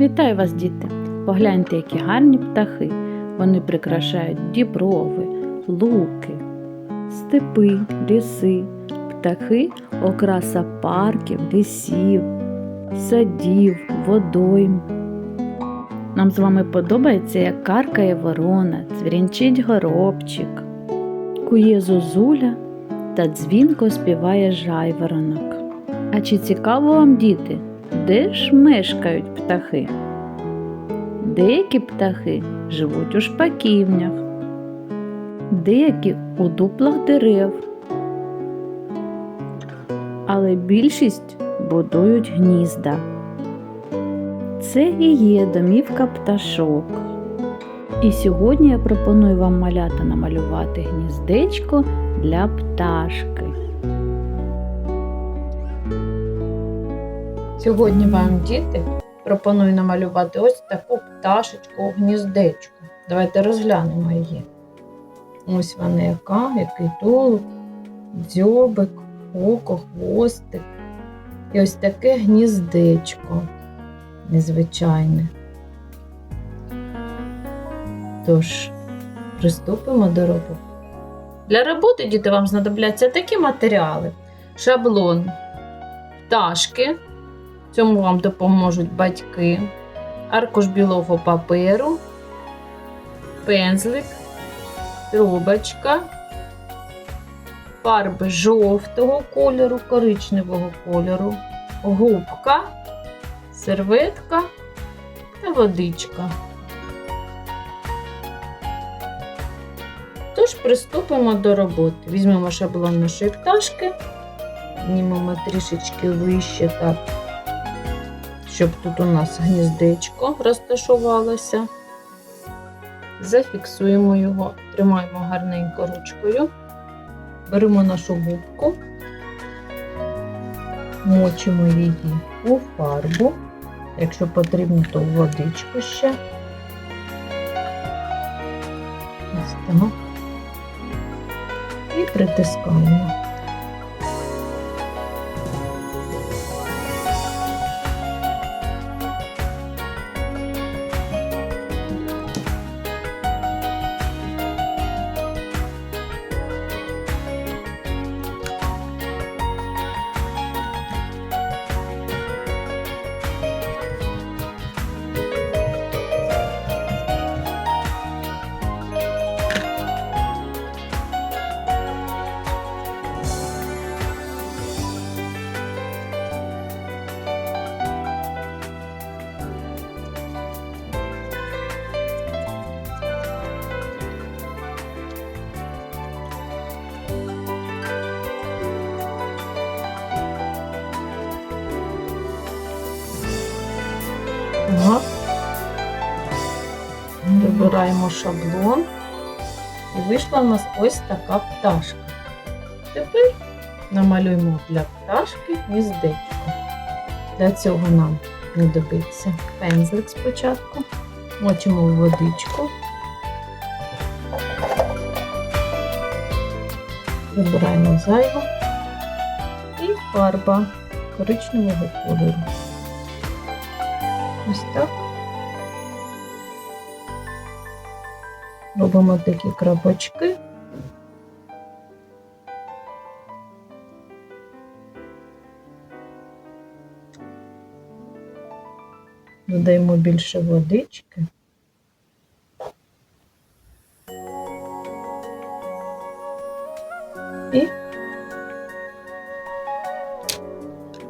Вітаю вас, діти! Погляньте, які гарні птахи. Вони прикрашають діброви, луки, степи, ліси. Птахи окраса парків, лісів, садів, водойм. Нам з вами подобається, як каркає ворона, цвірінчить горобчик, кує зозуля та дзвінко співає жайворонок. А чи цікаво вам, діти, де ж мешкають птахи? Деякі птахи живуть у шпаківнях, деякі у дуплах дерев, але більшість будують гнізда. Це і є домівка пташок. І сьогодні я пропоную вам малята намалювати гніздечко для пташки. Сьогодні вам, діти, пропоную намалювати ось таку пташечку гніздечку. Давайте розглянемо її. Ось вона яка, який тулуб, дзьобик, око, хвостик. І ось таке гніздечко незвичайне. Тож, приступимо до роботи. Для роботи, діти, вам знадобляться такі матеріали: шаблон, пташки. Цьому вам допоможуть батьки, аркуш білого паперу, пензлик, трубочка, фарби жовтого кольору, коричневого кольору, губка, серветка та водичка. Тож приступимо до роботи. Візьмемо шаблон нашої пташки, знімемо трішечки вище так щоб тут у нас гніздечко розташувалося. Зафіксуємо його, тримаємо гарненько ручкою, беремо нашу губку, мочимо її у фарбу, якщо потрібно, то в водичку ще. І притискаємо. Так. Вибираємо шаблон. І вийшла у нас ось така пташка. Тепер намалюємо для пташки гніздечко. Для цього нам знадобиться пензлик спочатку. Мочимо в водичку. Вибираємо зайву і фарба коричневого кольору. Ось так. Робимо такі крапочки. Додаємо більше водички. І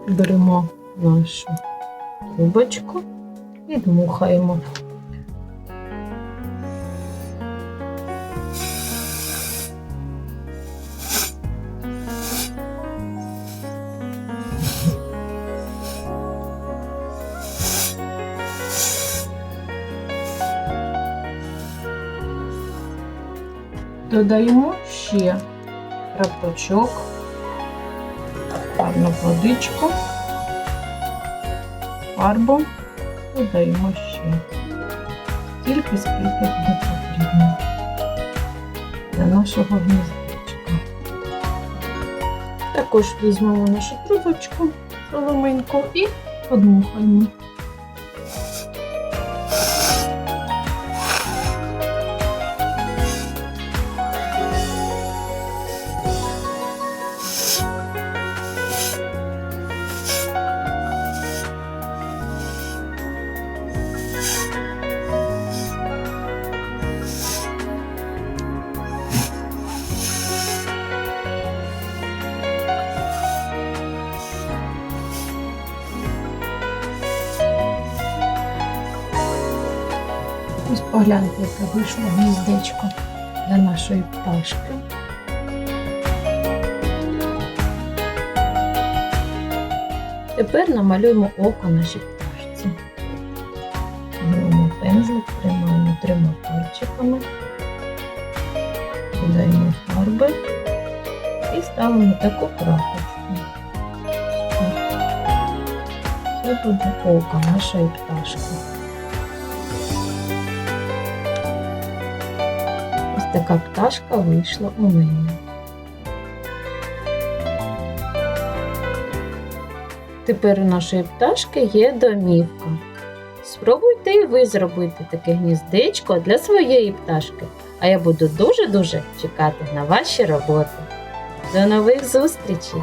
беремо нашу трубочку і дмухаємо. Додаємо ще крапочок, гарну водичку, фарбу додаємо ще стільки, скільки буде потрібно для нашого гніздечка. Також візьмемо нашу трубочку соломинку і подмухаємо. Погляньте, яке вийшло гніздечко для нашої пташки. Тепер намалюємо око нашій пташці. Беремо пензлик, тримаємо трьома пальчиками, додаємо фарби і ставимо таку крапочку. Це буде око нашої пташки. Така пташка вийшла у мене. Тепер у нашої пташки є домівка. Спробуйте і ви зробити таке гніздечко для своєї пташки. А я буду дуже-дуже чекати на ваші роботи. До нових зустрічей!